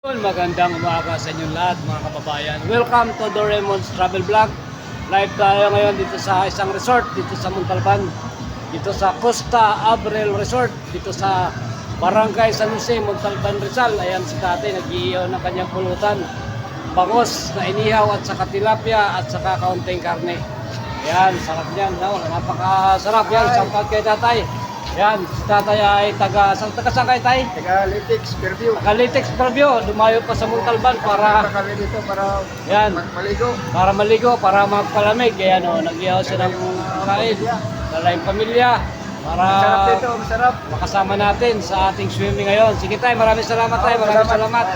Magandang umaga sa inyong lahat mga kababayan. Welcome to Doraemon's Travel Vlog. Live tayo ngayon dito sa isang resort dito sa Montalban. Dito sa Costa Abrel Resort. Dito sa Barangay San Jose, Montalban, Rizal. Ayan si tate, nag-iiyaw ng kanyang pulutan. Bangos na inihaw at saka tilapia at saka kaunting karne. Ayan, sarap yan. No? Napakasarap yan. Sampat kay tatay. Ayan, si tatay ay taga, saan taga saan kayo tay? Taga Litix, Fairview. Nakalitex preview, dumayo pa sa Montalban para kami dito para yan, mag- maligo. para maligo, para magpalamig. Kaya no, nag-ihaw siya ng kain. Dala yung pamilya para Masarap dito, masarap. makasama natin sa ating swimming ngayon. Sige tayo, maraming salamat tayo, maraming salamat.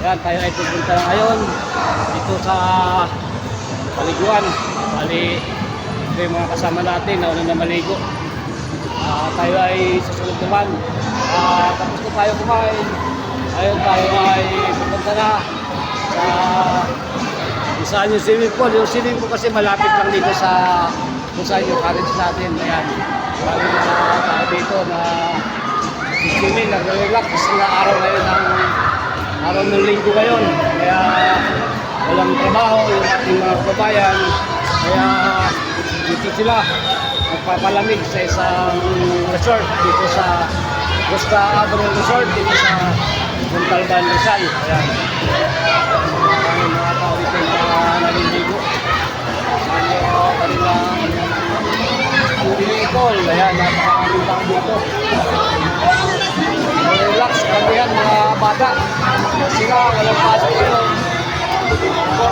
Yan, tayo ay pupunta ngayon dito sa paliguan. Bali, ito yung mga kasama natin na una na maligo. Ah, tayo ay susunod naman. Ah, tapos na tayo kumain. Ayun tayo ay pupunta na sa kung saan yung swimming pool. Yung swimming pool kasi malapit lang dito sa kung saan yung cottage natin. Ayan. Marami na tao dito na swimming, nag-relax kasi na araw ngayon ng araw ng linggo ngayon. Kaya walang trabaho yung ating mga kababayan. Kaya dito sila nagpapalamig sa isang resort dito sa Costa Abril Resort dito sa Montalban, Rizal. Ayan. Mga tao dito na naliligo. Ano, kanilang Bicol. Ayan, napakaraming tao dito. Relax kami yan mga bata. Sila walang pasok. Sila dito sa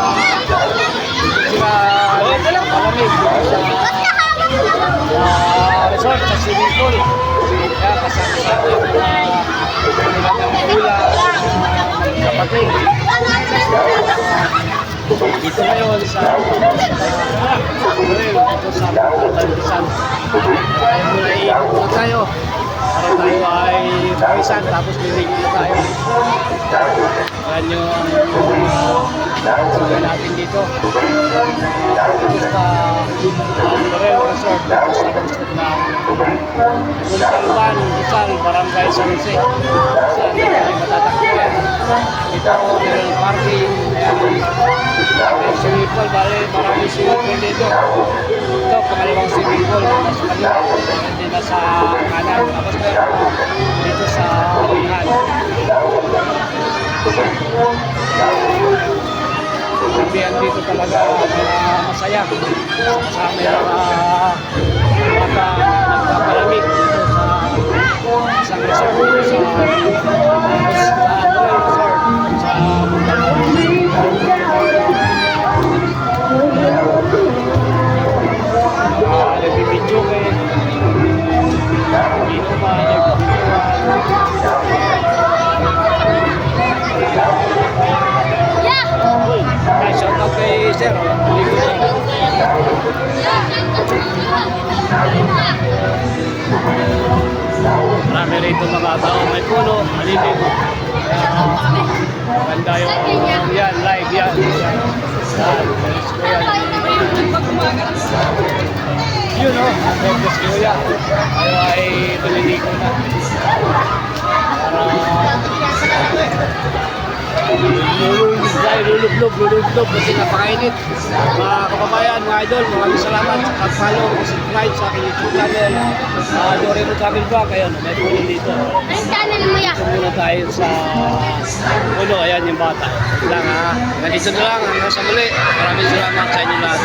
ah, swimming pool. Kaya kasama sa atin mga kanilang magulang, kapatid. Dito ngayon sa Abril, dito sa Montalban. Tayo muna iikot tayo. Para tayo ay pawisan tapos liligo na tayo. Yan yung sabi natin dito. Sa Abril Resort, dito sa resort ng Montalban, Rizal, Barangay San Jose. Saan na kami matatakbuhan. Ito, meron parking. Ayan. Yung swimming pool, bali maraming swimming pool dito. Ito, pangalawang swimming pool. Mas kaliwa. Hindi na sa kanan. Tapos meron pa dito sa ulihan. Sabihan dito talaga uh, masaya. Kasama yung uh, Thank you. Rito mga tao. May puno, malilim. Maganda yung yan, live yan. Yan. Yun o, best ko yan. Tayo ay maliligo na. Lululog tayo, lulublog, lulublog kasi napakainit. Mga kababayan, mga idol, maraming salamat sa pag-follow, subscribe sa aking YouTube channel. Uh, Doremo Travel Vlog, ayun, may puno dito. Anong channel mo ya? Ito muna tayo sa puno, ayan yung bata. Lang ha, ganito na lang, hanggang sa muli. Maraming salamat.